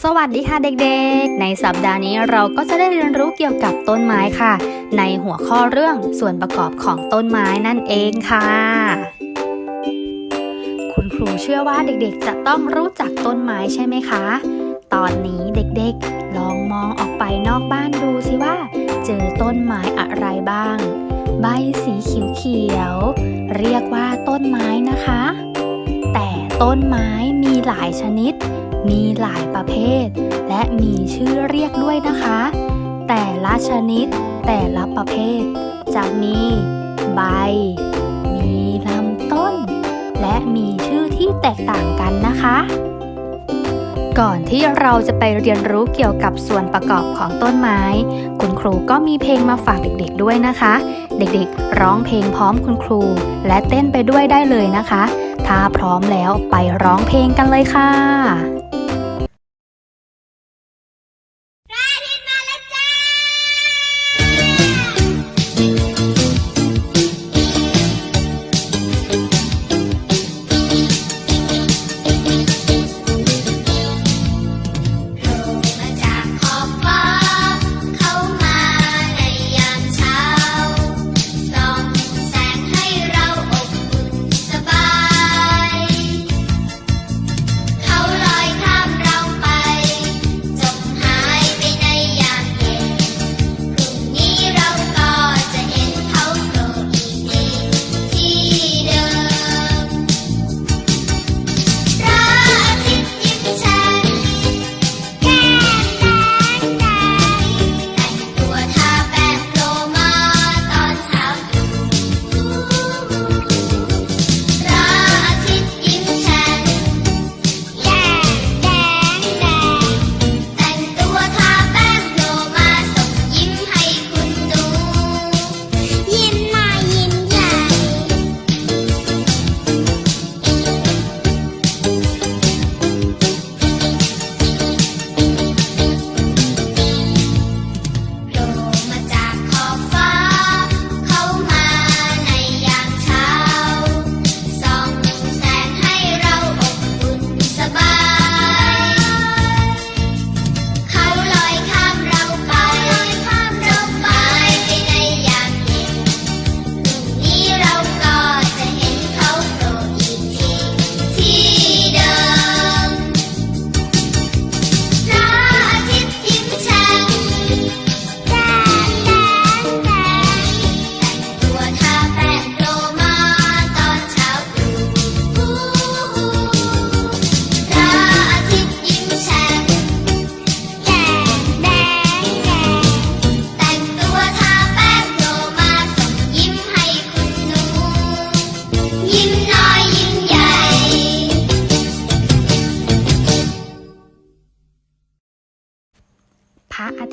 สวัสดีค่ะเด็กๆ ในสัปดาห์นี้เราก็จะได้เรียนรู้เกี่ยวกับต้นไม้ค่ะ ในหัวข้อเรื่องส่วนประกอบของต้นไม้นั่นเองค่ะ คุณครูเชื่อว่าเด็กๆ จะต้องรู้จักต้นไม้ใช่ไหมคะ ตอนนี้เด็กๆ ลองมองออกไปนอกบ้านดูสิว่า เจอต้นไม้อะไรบ้าง ใบสีเขียวๆเรียกว่าต้นไม้นะคะ แต่ต้นไม้มีหลายชนิด มีหลายประเภท และมีชื่อเรียกด้วยนะคะ แต่ละชนิด แต่ละประเภท จะมีใบ มีลำต้น และมีชื่อที่แตกต่างกันนะคะ ก่อนที่เราจะไปเรียนรู้เกี่ยวกับส่วนประกอบของต้นไม้ คุณครูก็มีเพลงมาฝากเด็กๆด้วยนะคะ เด็กๆ ร้องเพลงพร้อมคุณครู และเต้นไปด้วยได้เลยนะคะ ถ้าพร้อมแล้วไปร้องเพลงกันเลยค่ะ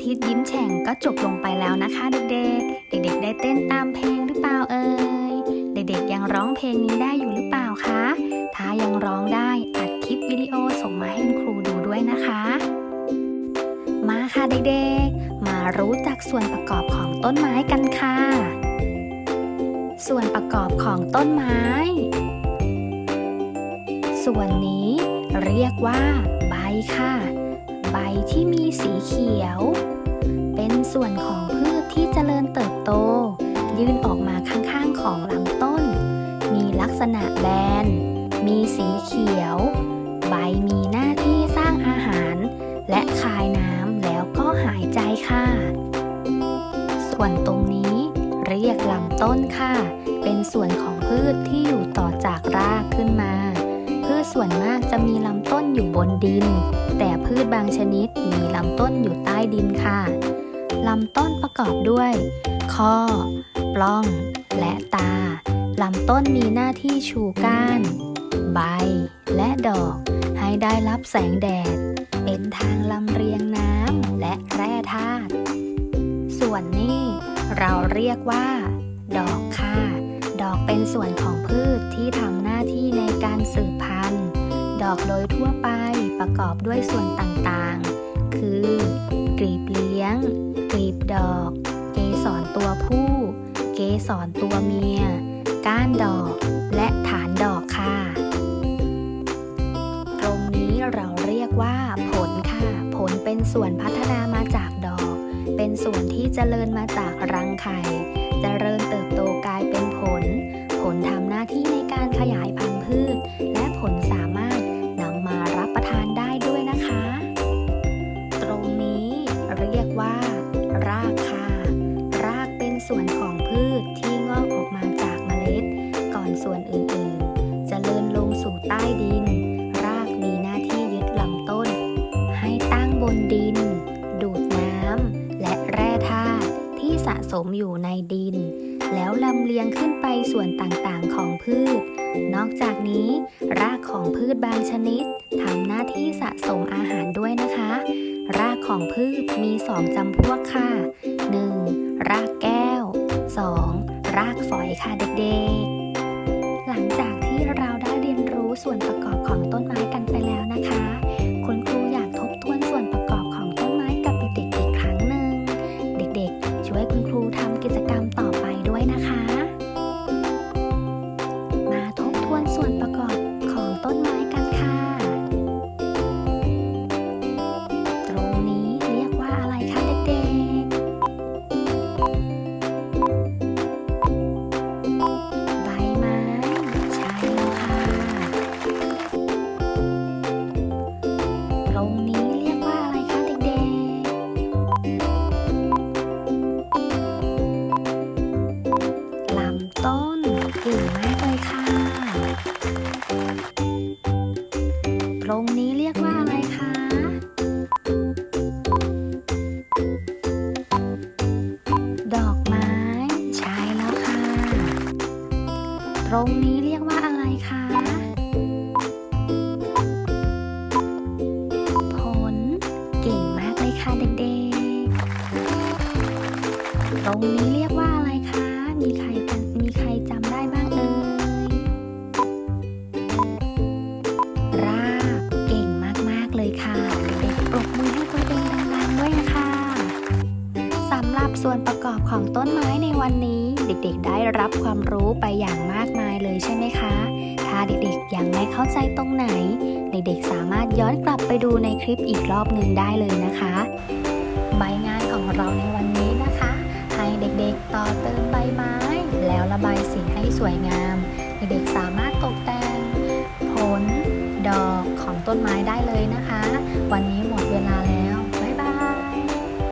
ทิตย์ยิ้มแฉ่งก็จบลงไปแล้วนะคะเด็กๆ เด็กๆ ได้เต้นตามเพลงหรือเปล่าเอ่ย เด็กๆ ยังร้องเพลงนี้ได้อยู่หรือเปล่าคะ ถ้ายังร้องได้อัดคลิปวิดีโอส่งมาให้คุณครูดูด้วยนะคะ มาค่ะเด็กๆ มารู้จักส่วนประกอบของต้นไม้กันค่ะ ส่วนประกอบของต้นไม้ ส่วนนี้เรียกว่าใบค่ะ ใบที่มีสีเขียว เป็นส่วนของพืชที่เจริญเติบโต ยื่นออกมาข้างๆของลำต้น มีลักษณะแบน มีสีเขียว ใบมีหน้าที่สร้างอาหาร และคายน้ำแล้วก็หายใจค่ะ ส่วนตรงนี้เรียกลำต้นค่ะ เป็นส่วนของพืชที่อยู่ต่อจากรากขึ้นมา พืชส่วนมากจะมีลำต้นอยู่บนดิน แต่ พืชบางชนิดมีลำต้นอยู่ใต้ดินค่ะ ลำต้นประกอบด้วย ข้อ ปล้อง และตา ลำต้นมีหน้าที่ชูก้าน ใบ และดอก ให้ได้รับแสงแดด เป็นทางลำเรียงน้ำและแร่ธาตุ ส่วนนี้เราเรียกว่า ดอกค่ะ ดอกเป็นส่วนของพืชที่ทำหน้าที่ในการสืบพันธุ์ ดอกโดยทั่วไปประกอบด้วยส่วนต่างๆ คือกลีบเลี้ยง กลีบดอก เกสรตัวผู้ เกสรตัวเมีย ก้านดอก และฐานดอกค่ะ ตรงนี้เราเรียกว่าผลค่ะ ผลเป็นส่วนพัฒนามาจากดอก เป็นส่วนที่เจริญมาจากรังไข่ เจริญเติบโต แล้วลำเลียงขึ้นไปส่วนต่างๆของพืช นอกจากนี้ รากของพืชบางชนิดทำหน้าที่สะสมอาหารด้วยนะคะ รากของพืชมีสองจำพวกค่ะ 1. รากแก้ว 2. รากฝอยค่ะเด็กๆ หลังจากที่เราได้เรียนรู้ส่วนประกอบของต้นไม้กัน ดอกไม้ ใช่แล้วค่ะ ตรงนี้เรียกว่าอะไรคะ ผล เก่งมากเลยค่ะเด็กๆ ตรงนี้เรียกว่าำหรับส่วนประกอบของต้นไม้ในวันนี้ เด็กๆ ได้รับความรู้ไปอย่างมากมายเลยใช่ไหมคะ ถ้าเด็กๆ ยังไม่เข้าใจตรงไหน เด็กๆ สามารถย้อนกลับไปดูในคลิปอีกรอบหนึ่งได้เลยนะคะ ใบงานของเราในวันนี้นะคะ ให้เด็กๆ ต่อเติมใบไม้ แล้วระบายสีให้สวยงาม เด็กๆ สามารถตกแต่ง ผล ดอกของต้นไม้ได้เลย